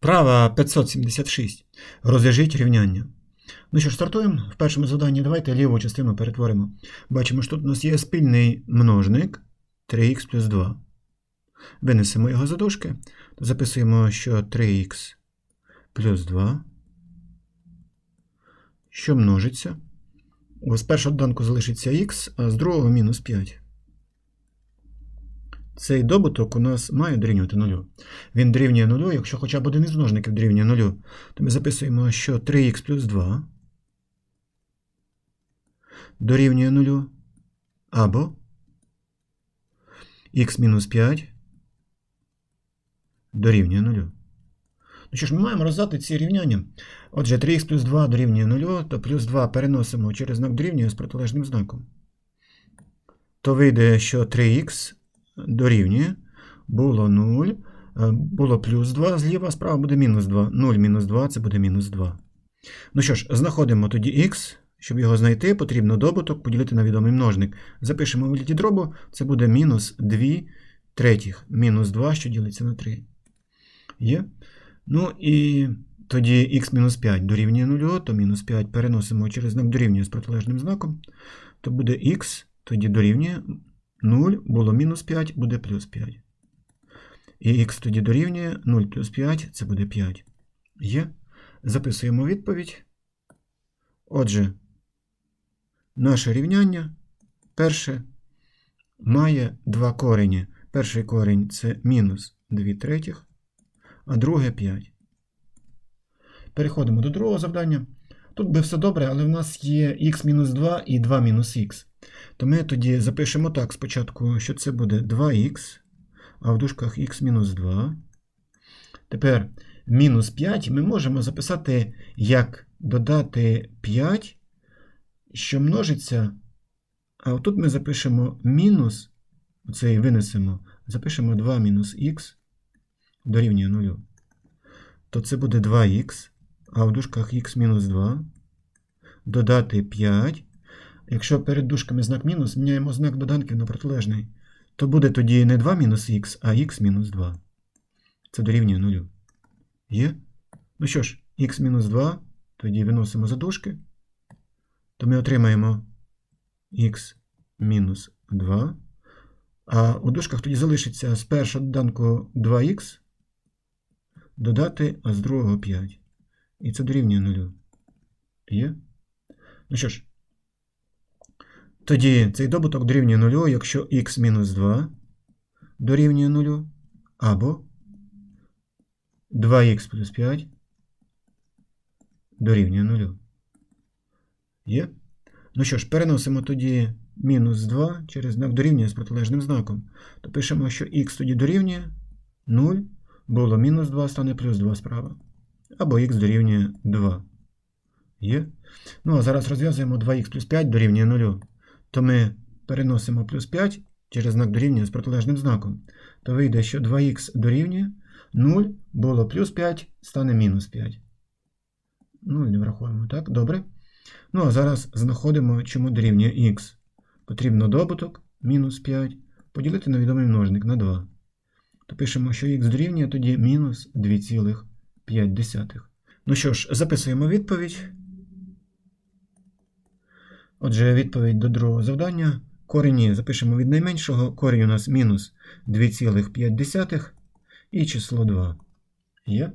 Вправа 576. Розв'яжіть рівняння. Ну що ж, стартуємо. В першому заданні давайте ліву частину перетворимо. Бачимо, що тут у нас є спільний множник 3х плюс 2. Винесемо його за дужки. Записуємо, що 3х плюс 2, що множиться. З першого доданку залишиться х, а з другого мінус 5. Цей добуток у нас має дорівнювати нулю. Він дорівнює нулю, якщо хоча б один із множників дорівнює нулю, то ми записуємо, що 3х плюс 2 дорівнює нулю, або х мінус 5 дорівнює нулю. Ну що ж, ми маємо роздати ці рівняння. Отже, 3х плюс 2 дорівнює нулю, то плюс 2 переносимо через знак дорівнює з протилежним знаком. То вийде, що 3х дорівнює, було 0, е, було плюс 2 зліва, справа буде мінус 2. 0 мінус 2 це буде мінус 2. Ну що ж, знаходимо тоді х. Щоб його знайти, потрібно добуток поділити на відомий множник. Запишемо в вигляді дробу, це буде мінус 2 третіх. Мінус 2, що ділиться на 3. Є. Ну і тоді х мінус 5 дорівнює 0, то мінус 5 переносимо через знак дорівнює з протилежним знаком. То буде х, тоді дорівнює 0, було мінус 5, буде плюс 5. І х тоді дорівнює 0 плюс 5, це буде 5. Є. Записуємо відповідь. Отже, наше рівняння перше має два корені. Перший корінь це мінус 2 третіх, а друге 5. Переходимо до другого завдання. Тут би все добре, але в нас є х-2 і 2 мінус х. То ми тоді запишемо так спочатку, що це буде 2х, а в дужках х-2. Тепер мінус 5 ми можемо записати як додати 5, що множиться. А отут ми запишемо мінус, оцей винесемо, запишемо 2 мінус х дорівнює 0. То це буде 2х, а в дужках х-2 додати 5. Якщо перед дужками знак мінус, міняємо знак доданків на протилежний, то буде тоді не 2 мінус х, а х мінус 2. Це дорівнює 0. Є? Ну що ж, х мінус 2, тоді виносимо за дужки, то ми отримаємо х мінус 2. А у дужках тоді залишиться з першого доданку 2х, додати, а з другого 5. І це дорівнює 0. Є? Ну що ж, тоді цей добуток дорівнює 0, якщо х-2 дорівнює 0, або 2х плюс 5 дорівнює 0. Є? Ну що ж, переносимо тоді мінус 2 через знак дорівнює з протилежним знаком. То пишемо, що х тоді дорівнює 0, було мінус 2, стане плюс 2 справа. Або х дорівнює 2. Є? Ну, а зараз розв'язуємо 2х плюс 5 дорівнює 0. То ми переносимо плюс 5 через знак дорівнює з протилежним знаком. То вийде, що 2х дорівнює 0, було плюс 5, стане мінус 5. 0 не враховуємо, так? Добре. Ну, а зараз знаходимо, чому дорівнює х. Потрібно добуток мінус 5 поділити на відомий множник на 2. То пишемо, що х дорівнює тоді мінус 2,5. Ну що ж, записуємо відповідь. Отже, відповідь до другого завдання. Корені запишемо від найменшого. Корінь у нас мінус 2,5 і число 2. Є.